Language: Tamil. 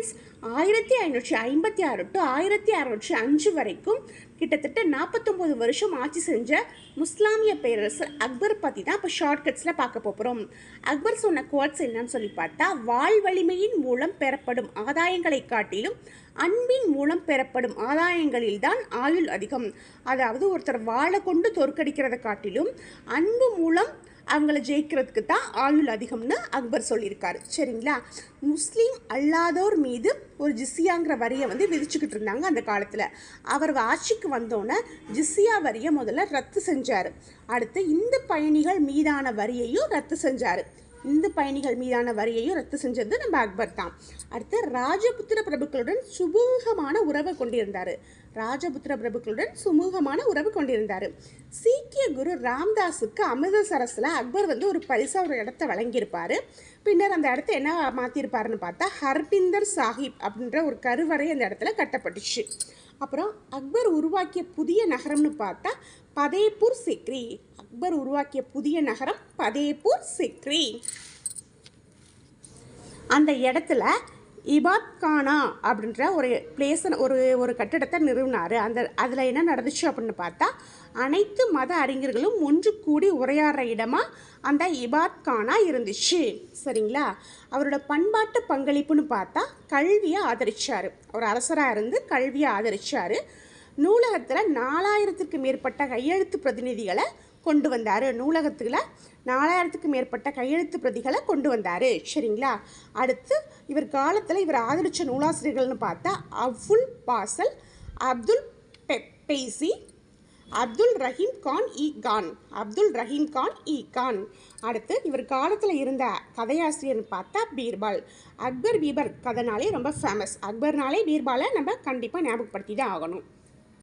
ஃப்ரெண்ட்ஸ் ஆயிரத்தி ஐநூற்றி ஐம்பத்தி ஆறு டு ஆயிரத்தி அறுநூற்றி அஞ்சு வரைக்கும் கிட்டத்தட்ட நாற்பத்தொம்போது வருஷம் ஆட்சி செஞ்ச முஸ்லாமிய பேரரசர் அக்பர் பற்றி தான் இப்போ ஷார்ட்கட்ஸில் பார்க்க போகிறோம் அக்பர் சொன்ன குவாட்ஸ் என்னன்னு சொல்லி பார்த்தா வாழ் வலிமையின் மூலம் பெறப்படும் ஆதாயங்களை காட்டிலும் அன்பின் மூலம் பெறப்படும் ஆதாயங்களில்தான் ஆயுள் அதிகம். அதாவது ஒருத்தர் வாழை கொண்டு தோற்கடிக்கிறத காட்டிலும் அன்பு மூலம் அவங்கள ஜெயிக்கிறதுக்கு தான் ஆயுள் அதிகம்னு அக்பர் சொல்லியிருக்காரு. சரிங்களா? முஸ்லீம் அல்லாதோர் மீது ஒரு ஜிஸ்ஸியாங்கிற வரியை வந்து விதிச்சுக்கிட்டு இருந்தாங்க அந்த காலத்தில். அவர் ஆட்சிக்கு வந்தோன்னே ஜிஸ்ஸியா வரியை முதல்ல ரத்து செஞ்சார். அடுத்து இந்த பயணிகள் மீதான வரியையும் ரத்து செஞ்சார். இந்து பயணிகள் மீதான வரியையும் ரத்து செஞ்சது நம்ம அக்பர் தான். அடுத்து ராஜபுத்திர பிரபுக்களுடன் சுமூகமான உறவை கொண்டிருந்தார். ராஜபுத்திர பிரபுக்களுடன் சுமூகமான உறவு கொண்டிருந்தார். சீக்கிய குரு ராம்தாஸுக்கு அமிர்தசரஸில் அக்பர் வந்து ஒரு பரிசாக ஒரு இடத்த வழங்கியிருப்பார். பின்னர் அந்த இடத்த என்ன மாற்றிருப்பாருன்னு பார்த்தா ஹர்பிந்தர் சாஹிப் அப்படின்ற ஒரு கருவறை அந்த இடத்துல கட்டப்பட்டுச்சு. அப்புறம் அக்பர் உருவாக்கிய புதிய நகரம்னு பார்த்தா பதேபூர் சிக்ரி. அக்பர் உருவாக்கிய புதிய நகரம் பதேபூர் சிக்ரி. அந்த இடத்துல இபாத் கானா அப்படின்ற ஒரு பிளேஸ் ஒரு ஒரு கட்டிடத்தை நிறுவினார். அந்த அதில் என்ன நடந்துச்சு அப்படின்னு பார்த்தா அனைத்து மத அறிஞர்களும் ஒன்று கூடி உரையாடுற இடமா அந்த இபாத் கானா இருந்துச்சு. சரிங்களா? அவரோட பண்பாட்டு பங்களிப்புன்னு பார்த்தா கல்வியை ஆதரிச்சார். அவர் அரசராக இருந்து கல்வியை ஆதரிச்சார். நூலகத்தில் நாலாயிரத்துக்கு மேற்பட்ட கையெழுத்து பிரதிநிதிகளை கொண்டு வந்தார். நூலகத்தில் நாலாயிரத்துக்கு மேற்பட்ட கையெழுத்து பிரதிகளை கொண்டு வந்தார். சரிங்களா? அடுத்து இவர் காலத்தில் இவர் ஆதரித்த நூலாசிரியர்கள்னு பார்த்தா அவுல் பாசல் அப்துல் பெய்சி அப்துல் ரஹீம் கான் இ கான் அப்துல் ரஹீம் கான் இ கான். அடுத்து இவர் காலத்தில் இருந்த கதையாசிரியர்னு பார்த்தா பீர்பால். அக்பர் பீபர் கதைனாலே ரொம்ப ஃபேமஸ் அக்பர்னாலே பீர்பாலை நம்ம கண்டிப்பாக ஞாபகப்படுத்தி தான் ஆகணும்.